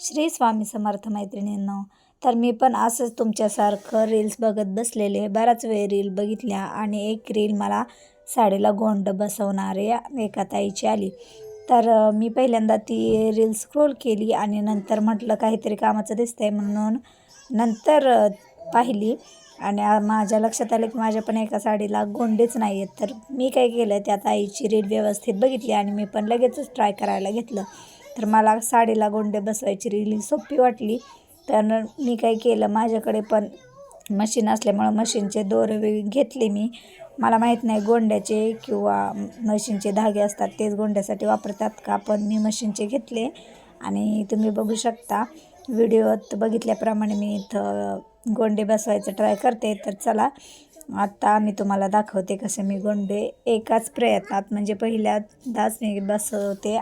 श्री स्वामी समर्थ मैत्रिणींनो तर मी पण असंच तुमच्यासारखं रील्स बघत बसलेले बराच वेळ रील बघितल्या आणि एक रील मला साडीला गोंड बसवणारे एका ताईची आली. तर मी पहिल्यांदा ती रील स्क्रोल केली आणि नंतर म्हटलं काहीतरी कामाचं दिसतंय. म्हणून नंतर पाहिली. आणि माझ्या लक्षात आलं की माझ्या पण एका साडीला गोंडेच नाही आहेत तर मी काय केलं त्या ताईची रील व्यवस्थित बघितली आणि मी पण लगेचच ट्राय करायला घेतलं. तर मला साडीला गोंडे बसवायची रील सोपी वाटली. तर मी काय केलं माझ्याकडे पण मशीन असल्यामुळं मशीनचे दोरे वे- घेतले मी. मला माहीत नाही गोंड्याचे किंवा मशीनचे धागे असतात तेच गोंड्यासाठी वापरतात का पण मी मशीनचे घेतले. आणि तुम्ही बघू शकता व्हिडिओत बघितल्याप्रमाणे मी इथं गोंडे बसवायचं ट्राय करते. तर चला आत्ता मी तुम्हाला दाखवते कसे मी गोंडे एकाच प्रयत्नात म्हणजे पहिल्यांदाच मी बसवते.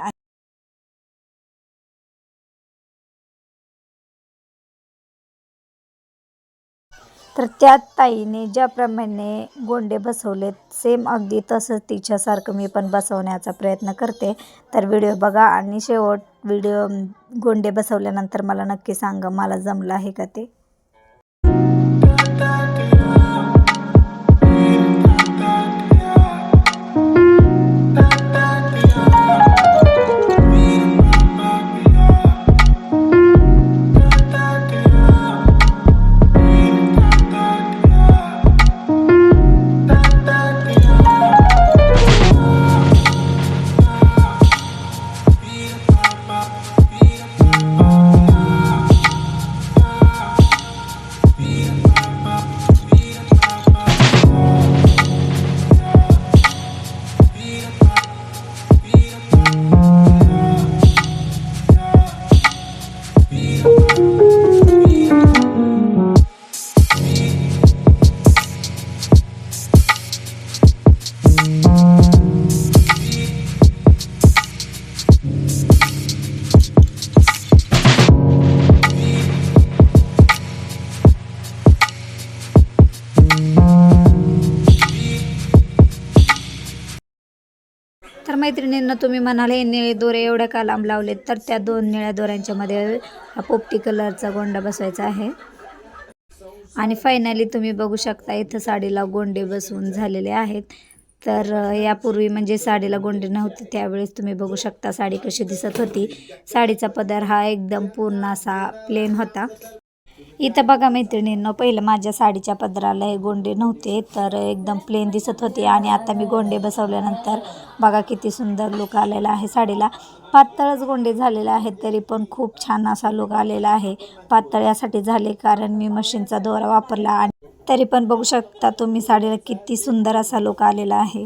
तर त्या ताईने ज्याप्रमाणे गोंडे बसवलेत सेम अगदी तसंच तिच्यासारखं मी पण बसवण्याचा प्रयत्न करते. तर व्हिडिओ बघा आणि शेवट व्हिडिओ गोंडे बसवल्यानंतर मला नक्की सांगा मला जमलं आहे का ते? मैत्रिणींना तुम्ही म्हणाले निळे दोरे एवढ्या का लांब लावलेत? तर त्या दोन निळ्या दोऱ्यांच्या मध्ये हा पोपटी कलरचा गोंडा बसवायचा आहे. आणि फायनली तुम्ही बघू शकता इथं साडीला गोंडे बसवून झालेले आहेत. तर यापूर्वी म्हणजे साडीला गोंडे नव्हते त्यावेळेस तुम्ही बघू शकता साडी कशी दिसत होती. साडीचा पदर हा एकदम पूर्ण असा प्लेन होता. इथं बघा मैत्रिणींनो पहिलं माझ्या साडीच्या पदराला हे गोंडे नव्हते तर एकदम प्लेन दिसत होते आणि आता मी गोंडे बसवल्यानंतर बघा किती सुंदर लुक आलेला आहे साडीला. पातळच गोंडे झालेले आहेत तरी पण खूप छान असा लुक आलेला आहे. पातळ यासाठी झाले कारण मी मशीनचा दोरा वापरला आणि तरी पण बघू शकता तुम्ही साडीला किती सुंदर असा लुक आलेला आहे.